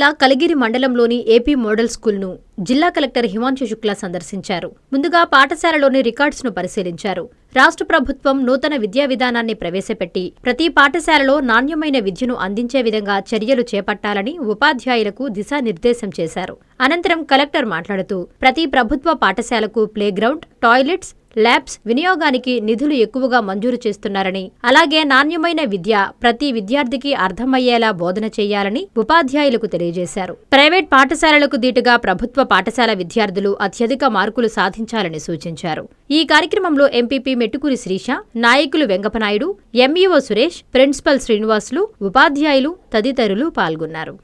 జిల్లా కలిగిరి మండలంలోని AP model స్కూల్ను జిల్లా కలెక్టర్ హిమాంశు శుక్లా సందర్శించారు. ముందుగా పాఠశాలలోని రికార్డ్స్ను పరిశీలించారు. రాష్ట్ర ప్రభుత్వం నూతన విద్యా విధానాన్ని ప్రవేశపెట్టి ప్రతి పాఠశాలలో నాణ్యమైన విద్యను అందించే విధంగా చర్యలు చేపట్టాలని ఉపాధ్యాయులకు దిశానిర్దేశం చేశారు. అనంతరం కలెక్టర్ మాట్లాడుతూ ప్రతి ప్రభుత్వ పాఠశాలకు ప్లేగ్రౌండ్ టాయిలెట్స్ ల్యాబ్స్ వినియోగానికి నిధులు ఎక్కువగా మంజూరు చేస్తున్నారని అలాగే నాణ్యమైన విద్య ప్రతి విద్యార్థికి అర్థమయ్యేలా బోధన చేయాలని ఉపాధ్యాయులకు తెలియజేశారు. ప్రైవేట్ పాఠశాలలకు దీటుగా ప్రభుత్వ పాఠశాల విద్యార్థులు అత్యధిక మార్కులు సాధించాలని సూచించారు. ఈ కార్యక్రమంలో ఎంపీపీ మెట్టుకూరి శ్రీష నాయకులు వెంగపనాయుడు ఎంఈఓ సురేష్ ప్రిన్సిపల్ శ్రీనివాసులు ఉపాధ్యాయులు తదితరులు పాల్గొన్నారు.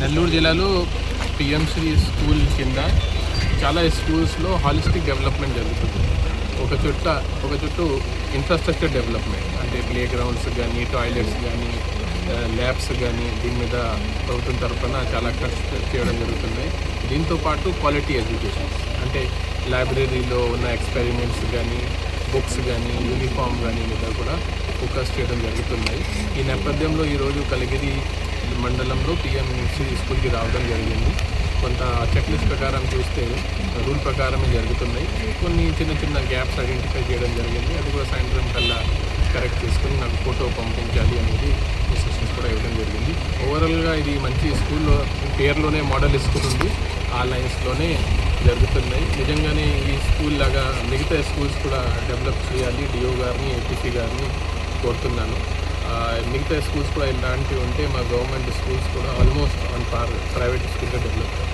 నెల్లూరు జిల్లాలో పిఎంశ్రీ స్కూల్ కింద చాలా స్కూల్స్లో హాలిస్టిక్ డెవలప్మెంట్ జరుగుతుంది. ఒక చుట్ట ఒక చుట్టూ ఇన్ఫ్రాస్ట్రక్చర్ డెవలప్మెంట్ అంటే ప్లే గ్రౌండ్స్ కానీ టాయిలెట్స్ కానీ ల్యాబ్స్ కానీ దీని మీద ప్రభుత్వం తరఫున చాలా ఖర్చు చేయడం జరుగుతుంది. దీంతో పాటు క్వాలిటీ ఎడ్యుకేషన్ అంటే లైబ్రరీలో ఉన్న ఎక్స్పెరిమెంట్స్ కానీ బుక్స్ కానీ యూనిఫామ్ కానీ మీద కూడా ఫోకస్ చేయడం జరుగుతున్నాయి ఈ నేపథ్యంలో ఈరోజు కలిగిరి మండలంలో పిఎంసి స్కూల్కి రావడం జరిగింది. కొంత చెక్లిస్ట్ ప్రకారం చూస్తే రూల్ ప్రకారమే జరుగుతున్నాయి. కొన్ని చిన్న చిన్న గ్యాప్స్ ఐడెంటిఫై చేయడం జరిగింది. అది కూడా సాయంత్రం కల్లా కరెక్ట్ చేసుకుని నాకు ఫోటో పంపించాలి అనేది ఇన్స్ట్రక్షన్స్ కూడా ఇవ్వడం జరిగింది. ఓవరాల్గా ఇది మంచి స్కూల్లో పేరులోనే మోడల్ స్కూల్ ఉంది. ఆ లైన్స్లోనే జరుగుతున్నాయి. నిజంగానే ఈ స్కూల్ లాగా మిగతా స్కూల్స్ కూడా డెవలప్ చేయాలి. డిఓ గారిని ఏపీసీ గారిని కోరుతున్నాను. మిగతా స్కూల్స్ కూడా ఇలాంటివి ఉంటే మా గవర్నమెంట్ స్కూల్స్ కూడా ఆల్మోస్ట్ ఆన్ పార్ ప్రైవేట్ స్కూల్గా డెవలప్ అవుతాయి